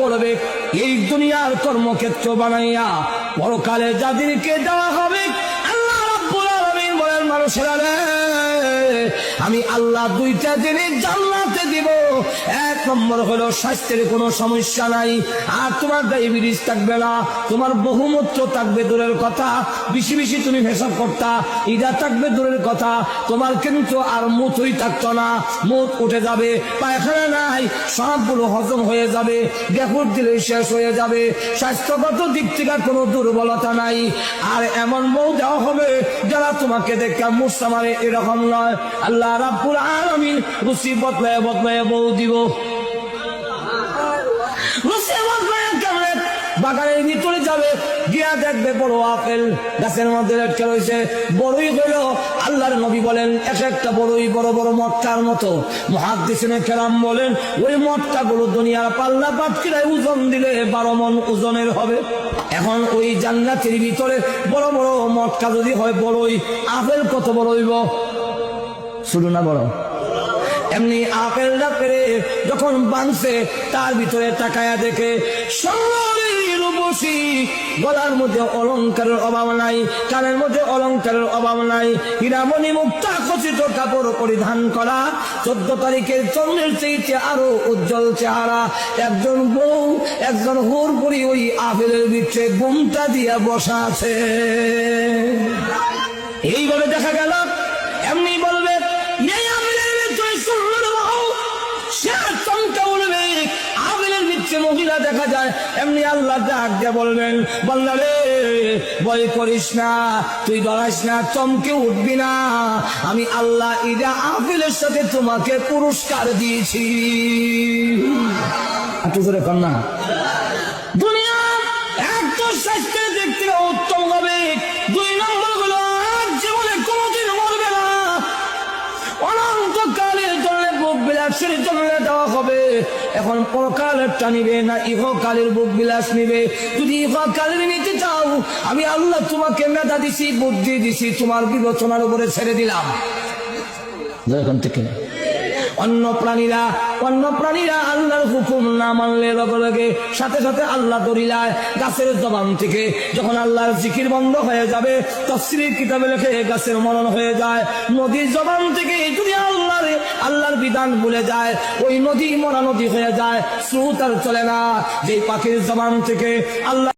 করবে, এই দুনিয়ার কর্মক্ষেত্র বানাইয়া পরকালে যাদেরকে দেওয়া হবে, আল্লাহ রাব্বুল মানুষেরা আমি আল্লাহ দুইটা জিনিস জান্নাতে দিব। এক নম্বর হলো, স্বাস্থ্যের কোনো সমস্যা নাই। আর তোমার ডায়াবেটিস থাকবে না, তোমার বহুমূত্র থাকবে দূরের কথা। বেশি বেশি তুমি ভেসব করতা, ইদা থাকবে দূরের কথা। তোমার কিন্তু আর মুথই থাকতো না মুখ উঠে যাবে, পায়খানা নাই, সবগুলো হজম হয়ে যাবে গেফুর দিলে শেষ হয়ে যাবে। স্বাস্থ্যগত দিক থেকে কোনো দুর্বলতা নাই। আর এমন বউ দেওয়া হবে, যারা তোমাকে দেখে মুসা মারে এরকম নয়। আল্লাহ রাব্বুল আলামিন রুচি বদলায় বদলায় বউ দিব। বাগানের ভিতরে যাবে, গিয়া দেখবে বড় আপেল। গাছের মধ্যে লটকে রয়েছে, বড়ই হইল। আল্লাহর নবী বলেন, এক একটা বড়ই বড় বড় মটকার মতো। কেরাম বলেন, ওই মটকা গুলো দুনিয়ার পাল্লা ওজন দিলে বারো মন ওজনের হবে। এখন ওই জান্নাতের ভিতরে বড় বড় মটকা যদি হয়, বড়ই আপেল কত বড় হইব? শুধু না বড় এমনি আপেলটা পেরে যখন বানছে, তার ভিতরে তাকায়া দেখে শরীর গলার মধ্যে অলংকারের অভাব নাই, কানের মধ্যে অলংকারের অভাব নাই। হীরামণি মুক্তা খচিত কাপড় পরিধান করা, চোদ্দ তারিখের চন্দ্রের চেয়েছে আরও উজ্জ্বল চেহারা। একজন বউ, একজন হুর পরি ওই আপেলের ভিতরে গুমটা দিয়ে বসা আছে। এইভাবে দেখা গেল মহিলা দেখা যায়, এমনি আল্লাহ ডাক বলবেন বললা রে, ভয় করিস না, তুই ডরাস না, চমকে উঠবি না। আমি আল্লাহ ইরা আপিলের সাথে তোমাকে পুরস্কার দিয়েছি। একটু করে না। দেওয়া হবে। এখন পরকালেরটা নিবে না, ইহকালের বুক বিলাস নিবে। যদি ইহকালের নিতে চাও, আমি আল্লাহ তোমাকে মেধা দিছি, বুদ্ধি দিছি, তোমার উপরে ছেড়ে দিলাম। থেকে। অন্য প্রাণীরা অন্য প্রাণীরা আল্লাহর হুকুম না মানলে লগে লগে সাথে সাথে আল্লাহ দরিলায় গাছের জবান থেকে। যখন আল্লাহর জিকির বন্ধ হয়ে যাবে, তফসিলের কিতাবে লেখে গাছের মরণ হয়ে যায়। নদীর জবান থেকে যদি আল্লাহর আল্লাহর বিধান ভুলে যায়, ওই নদী মরা নদী হয়ে যায়, স্রোত আর চলে না। যে পাখির জবান থেকে আল্লাহ